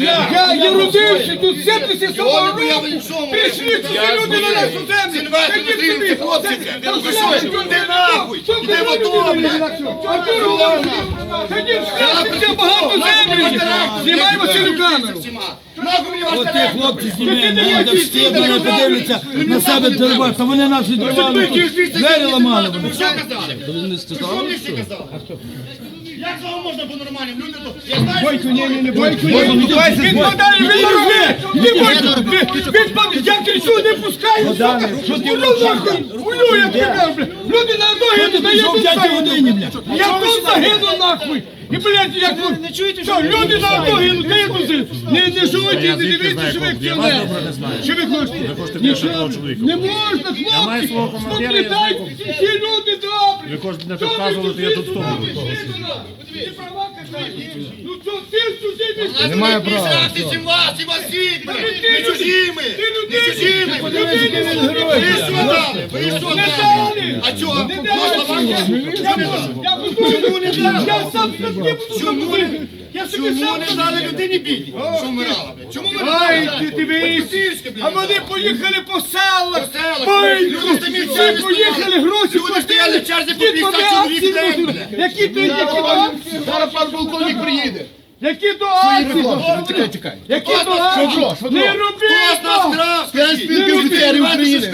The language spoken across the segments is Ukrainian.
я не родився тут 77 років. Прийшли ці люди на нашу землю. Скажіть, багато землі. Знімай Василю камеру. От ті хлопці не буде встиду, не подивляться на себе дерва, то вони нас відривали, двері ламали вони. Що казали? Що мені ще казали? Як вами можна по-нормальному? Люди то... Я знаю, Бойко, ні, ні, не бойко. Він подає, він робить. Не бойко. Він подає, я кричу, не пускаю. Уйду нахуй. Уйду, я тебе, блядь. Люди на ноги не дають. Пішов в п'ятій. Я тут загину нахуй. І, блядь, як ви... Не чуєте, що люди на ноги, ну ти тут не, не животі, не дивіться, що ви активне. Що ви хочете? Нічого. Не можна, хлопці. Споглядайте, ці люди. Ви хочете не Що ви підказувати, тут я тут стою. Ну що ти сюди Немає права. Ти всім вас, і вас всіх, блядь. Не чужими. Не чужими. Ви що дали? Ви що дали? А чого? Чому не дали? Чому не- Чому сам не дали людині бідні? Що вмирала. Чому не Ай, ти дивись. А вони поїхали по селах. По селах. Люди самі Всі поїхали, гроші В по Які 50 тобі чоловік акції в день, будуть? блядь. Які то які акції? Зараз пан полковник приїде. Які то акції? Чекай, чекай. Які то акції? Не робіть? Не Спільки робіть. офіцерів України.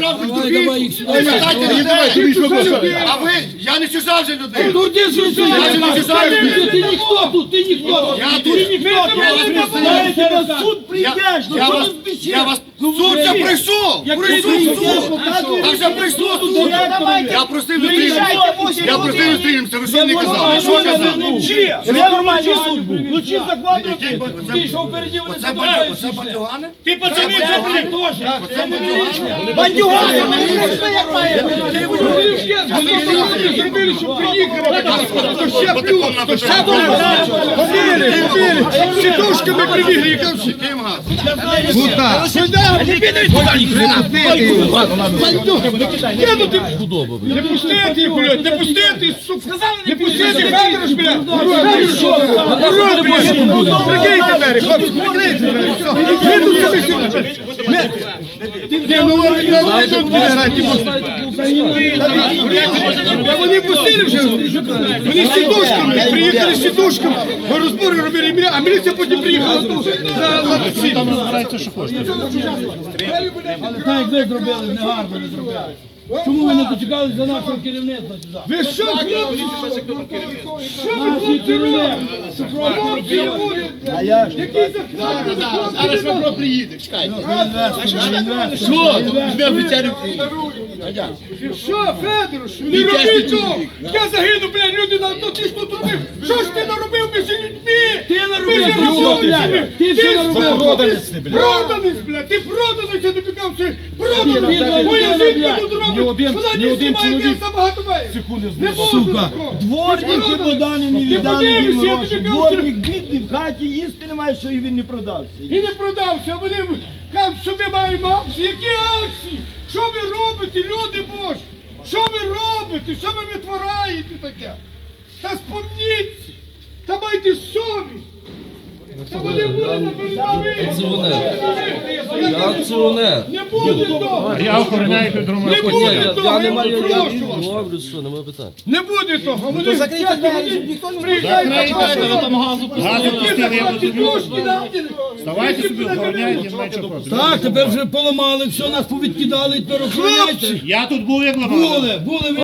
А ви? Я не чужав же людей. Ну ти ж що? Я ж не чужав Ти людей. ти ніхто тут, ти ніхто. Я тут. Я вас представляю, на суд прийдеш, ну я вас, ти збіжиш? я вас, суд вже прийшов, прийшов суд, а вже суд, я просив зустрінемося, я просив зустрінемося, ви що мені казали, що казали? Це нормальний суд був. Ну чи закладно Який ти? вони забирають бандюгани? Бандюгани? Ти пацани це блядь теж. Бандюгани? Бандюгани! Вони ще зробили, щоб приїхали. Ще плюс, то ще добре. Ходили, ходили. З сідушками прибігли, яка всі. Ким газ? Кинути! Не пустити їх, блядь, не пустити, сука! Не пустити, Федорович, блядь! Урод, блядь! Прикрийте двері, хлопці, прикрийте двері, все! Кинуть собі сюди! Не, не, ну вони не тут не грають, Та вони пустили вже, вони з сідушками, приїхали з сідушками, розбори робили, а міліція потім приїхала тут, за латці. Так як ви зробили, негарно не зробили. Чому ви не дочекались за нашого керівництва сюди? Ви що, хлопці? Що ви, Наші хлопці, керівник. Хлопці, а я ж. Який захват? Зараз Швабро приїде, чекайте. Що? Візьме офіцерів Що, Федорович, не робіть того! Я загину, блядь, люди на то ти ж тут робив! Що ж ти наробив між людьми? Ти ти блядь. Ти все наробив. Проданець, блядь! Проданець, блядь! Ти проданець, я тобі кажу, ти проданець! Моя жінка тут Ні робить! один- Вона ні не один знімає, чоловік. я забагато має! Не можу Сука. такого! Дворники Богдану не Ти віддали подивись, йому я гроші. тобі кажу, Дворник бідний в хаті їсти немає, що і він не продався. І не продався, а вони кажуть, що ми маємо акції. Які акції? Що ви робите, люди божі? Що ви робите? Що ви витвораєте таке? Та спомніться! Та майте совість! Передовій! Я акціонер. Не буде того! Я охороняю під Не буде того! Я маю прошу вас! Добре, що немає питань. Не буде того! Вони приїжджають Газу пустили, я буду Давайте собі охороняйте, чого проти. Так, тепер вже поламали, все, нас повідкидали, тепер охороняйте. Я тут був як ламав. Були, були ви.